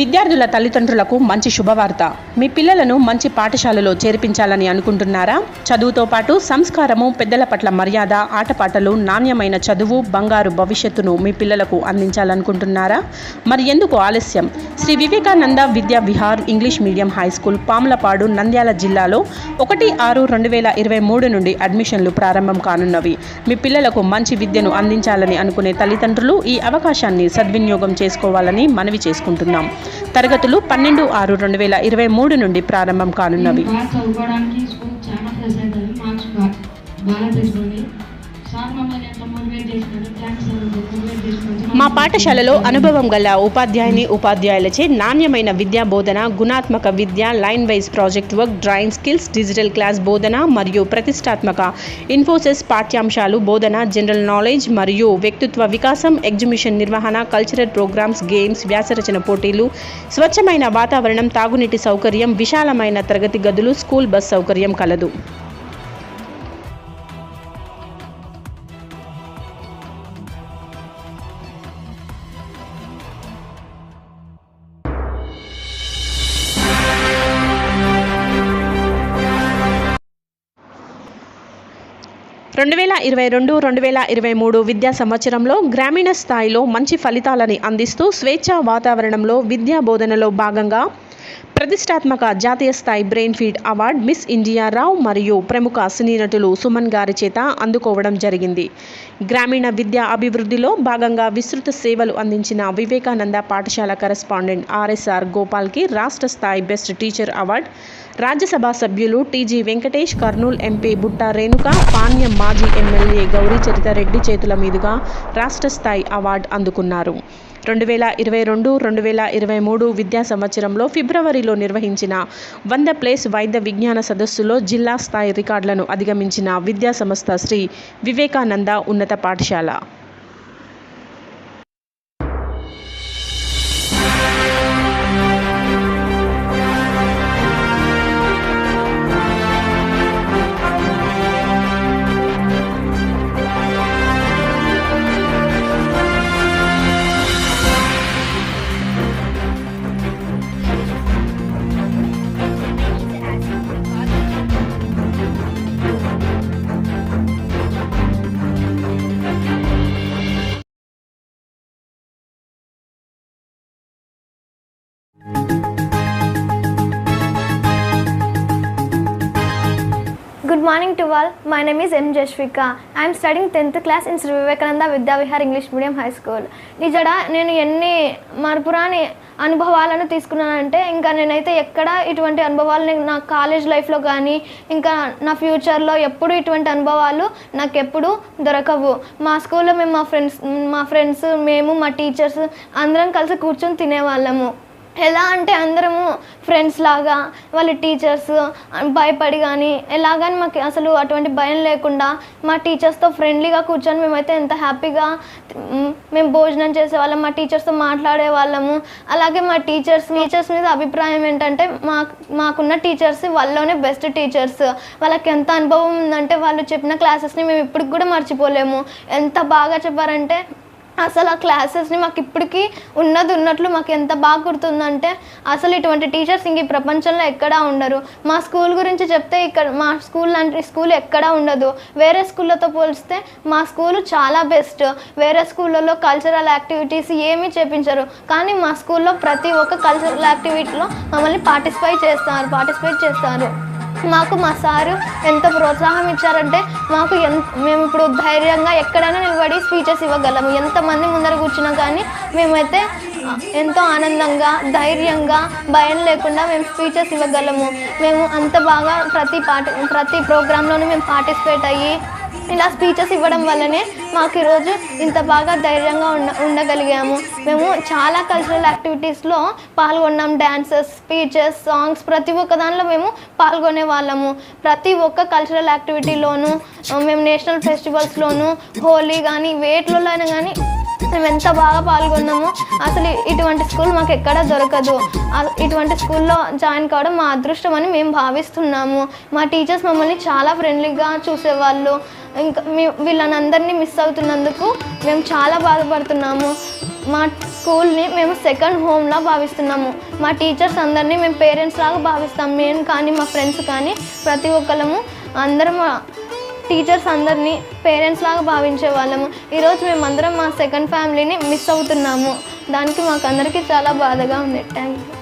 విద్యార్థుల తల్లిదండ్రులకు మంచి శుభవార్త. మీ పిల్లలను మంచి పాఠశాలలో చేర్పించాలని అనుకుంటున్నారా? చదువుతో పాటు సంస్కారము పెద్దల పట్ల మర్యాద ఆటపాటలు నాణ్యమైన చదువు బంగారు భవిష్యత్తును మీ పిల్లలకు అందించాలనుకుంటున్నారా? మరి ఎందుకు ఆలస్యం? Shri Vivekananda Vidya Vihar English medium high school Pamulapadu Nandyal జిల్లాలో ఒకటి ఆరు రెండు వేల ఇరవై మూడు నుండి అడ్మిషన్లు ప్రారంభం కానున్నవి. మీ పిల్లలకు మంచి విద్యను అందించాలని అనుకునే తల్లిదండ్రులు ఈ అవకాశాన్ని సద్వినియోగం చేసుకోవాలని మనవి చేసుకుంటున్నాం. తరగతులు పన్నెండు ఆరు రెండు వేల ఇరవై మూడు నుండి ప్రారంభం కానున్నవి. మా పాఠశాలలో అనుభవం గల ఉపాధ్యాయుని ఉపాధ్యాయులచే నాణ్యమైన విద్యా బోధన గుణాత్మక విద్య line wise project work drawing skills digital class బోధన మరియు ప్రతిష్టాత్మక ఇన్ఫోసిస్ పాఠ్యాంశాలు బోధన జనరల్ నాలెడ్జ్ మరియు వ్యక్తిత్వ వికాసం ఎగ్జిబిషన్ నిర్వహణ కల్చరల్ ప్రోగ్రామ్స్ గేమ్స్ వ్యాసరచన పోటీలు స్వచ్ఛమైన వాతావరణం తాగునీటి సౌకర్యం విశాలమైన తరగతి గదులు స్కూల్ బస్ సౌకర్యం కలదు. రెండు వేల ఇరవై రెండు రెండు వేల ఇరవై మూడు విద్యా సంవత్సరంలో గ్రామీణ స్థాయిలో మంచి ఫలితాలని అందిస్తూ స్వేచ్ఛా వాతావరణంలో విద్యా బోధనలో భాగంగా ప్రతిష్టాత్మక జాతీయ స్థాయి brain feed award miss India Rao మరియు ప్రముఖ సినీ నటులు సుమన్ గారి చేత అందుకోవడం జరిగింది. గ్రామీణ విద్యా అభివృద్ధిలో భాగంగా విస్తృత సేవలు అందించిన వివేకానంద పాఠశాల కరెస్పాండెంట్ ఆర్ఎస్ఆర్ గోపాల్కి రాష్ట్ర స్థాయి బెస్ట్ టీచర్ అవార్డ్. రాజ్యసభ సభ్యులు టీజీ వెంకటేష్ కర్నూల్ ఎంపీ బుట్ట రేణుక పాణ్యం మాజీ ఎమ్మెల్యే గౌరీ చరితారెడ్డి చేతుల మీదుగా రాష్ట్ర స్థాయి అవార్డు అందుకున్నారు. రెండు వేల ఇరవై రెండు రెండు వేల ఇరవై మూడు విద్యా సంవత్సరంలో ఫిబ్రవరిలో నిర్వహించిన వంద ప్లేస్ వైద్య విజ్ఞాన సదస్సులో జిల్లా స్థాయి రికార్డులను అధిగమించిన విద్యా సంస్థ శ్రీ వివేకానంద ఉన్నత పాఠశాల. Good morning to all. My name is M. Jashvika. I am studying 10th class in Sri Vivekananda Vidya Vihar English Medium High School. నేను ఎన్ని మరపురాని అనుభవాలను తీసుకున్నానంటే ఇంకా నేనైతే ఎక్కడ ఇటువంటి అనుభవాలు నేను నా కాలేజ్ లైఫ్లో కానీ ఇంకా నా ఫ్యూచర్లో ఎప్పుడు ఇటువంటి అనుభవాలు నాకు ఎప్పుడు దొరకవు మా స్కూల్లో మేము మా ఫ్రెండ్స్ మా ఫ్రెండ్స్ మేము మా టీచర్స్ అందరం కలిసి కూర్చొని తినేవాళ్ళము ఎలా అంటే అందరము ఫ్రెండ్స్ లాగా వాళ్ళ టీచర్స్ భయపడి కానీ ఎలాగని మాకు అసలు అటువంటి భయం లేకుండా మా టీచర్స్తో ఫ్రెండ్లీగా కూర్చొని మేమైతే ఎంత హ్యాపీగా మేము భోజనం చేసేవాళ్ళం మా టీచర్స్తో మాట్లాడే వాళ్ళము. అలాగే మా టీచర్స్ టీచర్స్ మీద అభిప్రాయం ఏంటంటే మా మాకున్న టీచర్స్ వాళ్ళలోనే బెస్ట్ టీచర్స్ వాళ్ళకి ఎంత అనుభవం ఉందంటే వాళ్ళు చెప్పిన క్లాసెస్ని మేము ఇప్పటికి కూడా మర్చిపోలేము. ఎంత బాగా చెప్పారంటే అసలు ఆ క్లాసెస్ని మాకు ఇప్పటికీ ఉన్నది ఉన్నట్లు మాకు ఎంత బాగా గుర్తుందంటే అసలు ఇటువంటి టీచర్స్ ఇంక ఈ ప్రపంచంలో ఎక్కడా ఉండరు. మా స్కూల్ గురించి చెప్తే ఇక్కడ మా స్కూల్ లాంటి స్కూల్ ఎక్కడా ఉండదు. వేరే స్కూళ్ళతో పోలిస్తే మా స్కూల్ చాలా బెస్ట్. వేరే స్కూళ్ళలో కల్చరల్ యాక్టివిటీస్ ఏమీ చేపించరు. కానీ మా స్కూల్లో ప్రతి ఒక్క కల్చరల్ యాక్టివిటీలో మమ్మల్ని పార్టిసిపేట్ చేస్తారు పార్టిసిపేట్ చేస్తారు. మాకు మా సారు ఎంత ప్రోత్సాహం ఇచ్చారంటే మాకు ఎంత మేము ఇప్పుడు ధైర్యంగా ఎక్కడైనా నిలబడి స్పీచెస్ ఇవ్వగలము. ఎంతమంది ముందర కూర్చున్నా కానీ మేమైతే ఎంతో ఆనందంగా ధైర్యంగా భయం లేకుండా మేము స్పీచెస్ ఇవ్వగలము. మేము అంత బాగా ప్రతి పాట ప్రతి ప్రోగ్రాంలోనూ మేము పార్టిసిపేట్ అయ్యి ఇలా స్పీచెస్ ఇవ్వడం వల్లనే మాకు ఈరోజు ఇంత బాగా ధైర్యంగా ఉండ ఉండగలిగాము. మేము చాలా కల్చరల్ యాక్టివిటీస్లో పాల్గొన్నాం. డ్యాన్సెస్ స్పీచెస్ సాంగ్స్ ప్రతి ఒక్క దానిలో మేము పాల్గొనే వాళ్ళము. ప్రతి ఒక్క కల్చరల్ యాక్టివిటీలోనూ మేము నేషనల్ ఫెస్టివల్స్లోనూ హోలీ కానీ వేటిలో అయినా కానీ మేము ఎంత బాగా పాల్గొన్నామో అసలు ఇటువంటి స్కూల్ మాకు ఎక్కడ దొరకదు. ఇటువంటి స్కూల్లో జాయిన్ కావడం మా అదృష్టం అని మేము భావిస్తున్నాము. మా టీచర్స్ మమ్మల్ని చాలా ఫ్రెండ్లీగా చూసేవాళ్ళు. ఇంకా మీ వీళ్ళని అందరినీ మిస్ అవుతున్నందుకు మేము చాలా బాధపడుతున్నాము. మా స్కూల్ని మేము సెకండ్ హోమ్లా భావిస్తున్నాము. మా టీచర్స్ అందరినీ మేము పేరెంట్స్ లాగా భావిస్తాం. మేము కానీ మా ఫ్రెండ్స్ కానీ ప్రతి ఒక్కరము అందరం మా టీచర్స్ అందరినీ పేరెంట్స్ లాగా భావించే వాళ్ళము. ఈరోజు మేమందరం మా సెకండ్ ఫ్యామిలీని మిస్ అవుతున్నాము. దానికి మాకు అందరికీ చాలా బాధగా ఉంది. Thank you